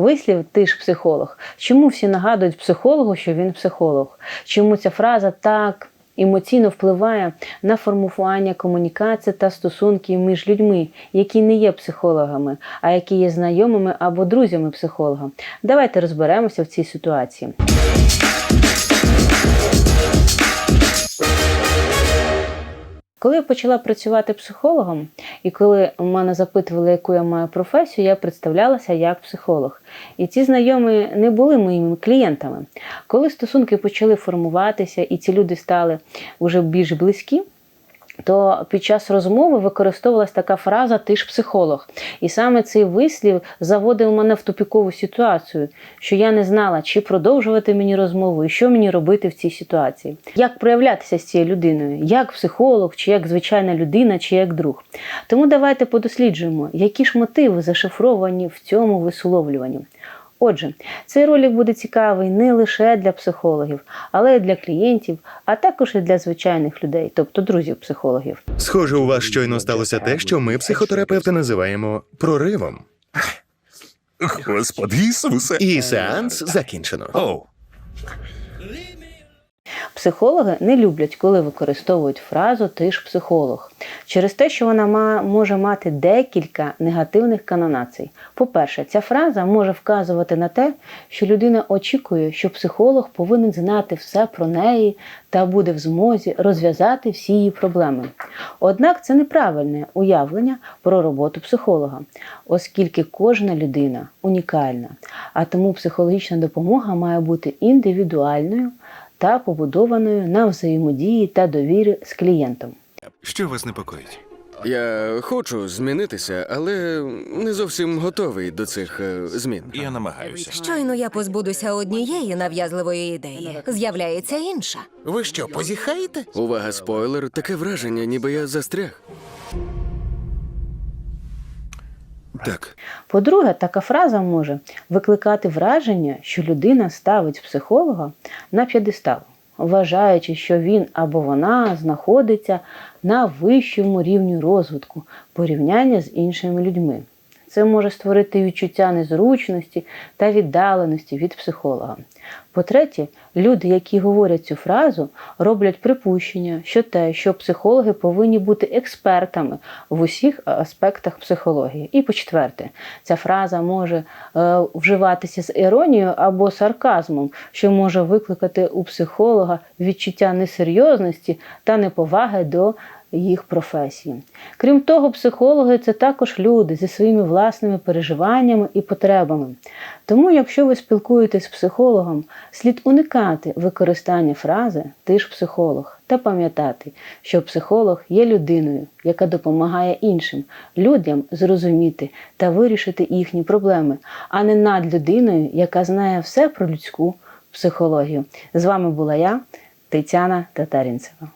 вислів ти ж психолог. Чому всі нагадують психологу, що він психолог? Чому ця фраза так емоційно впливає на формування комунікації та стосунків між людьми, які не є психологами, а які є знайомими або друзями психолога? Давайте розберемося в цій ситуації. Коли я почала працювати психологом, і коли мене запитували, яку я маю професію, я представлялася як психолог. І ці знайомі не були моїми клієнтами. Коли стосунки почали формуватися, і ці люди стали вже більш близькі. То під час розмови використовувалась така фраза Ти ж психолог. І саме цей вислів заводив мене в тупікову ситуацію, що я не знала, чи продовжувати мені розмову, і що мені робити в цій ситуації. Як проявлятися з цією людиною, як психолог, чи як звичайна людина, чи як друг. Тому давайте подосліджуємо, які ж мотиви зашифровані в цьому висловлюванні. Отже, цей ролик буде цікавий не лише для психологів, але й для клієнтів, а також і для звичайних людей, тобто друзів психологів. Схоже, у вас щойно сталося те, що ми, психотерапевти, називаємо проривом. Господи Ісусе. І сеанс закінчено. О, Психологи не люблять, коли використовують фразу Ти ж психолог через те, що вона може мати декілька негативних канонацій. По-перше, ця фраза може вказувати на те, що людина очікує, що психолог повинен знати все про неї та буде в змозі розв'язати всі її проблеми. Однак це неправильне уявлення про роботу психолога, оскільки кожна людина унікальна, а тому психологічна допомога має бути індивідуальною та побудованою на взаємодії та довірі з клієнтом. що вас непокоїть? Я хочу змінитися, але не зовсім готовий до цих е, змін. Я намагаюся. Щойно я позбудуся однієї нав'язливої ідеї. З'являється інша. Ви що, позіхаєте? Увага, спойлер, таке враження, ніби я застряг. Так. По-друге, така фраза може викликати враження, що людина ставить психолога на п'єдестал, вважаючи, що він або вона знаходиться на вищому рівні розвитку порівняння з іншими людьми. Це може створити відчуття незручності та віддаленості від психолога. По-третє, люди, які говорять цю фразу, роблять припущення, що те, що психологи повинні бути експертами в усіх аспектах психології. І по-четверте, ця фраза може е, вживатися з іронією або сарказмом, що може викликати у психолога відчуття несерйозності та неповаги до їх професії. Крім того, психологи це також люди зі своїми власними переживаннями і потребами. Тому, якщо ви спілкуєтесь з психологом, слід уникати використання фрази Ти ж психолог та пам'ятати, що психолог є людиною, яка допомагає іншим людям зрозуміти та вирішити їхні проблеми, а не над людиною, яка знає все про людську психологію. З вами була я, Тетяна Татарінцева.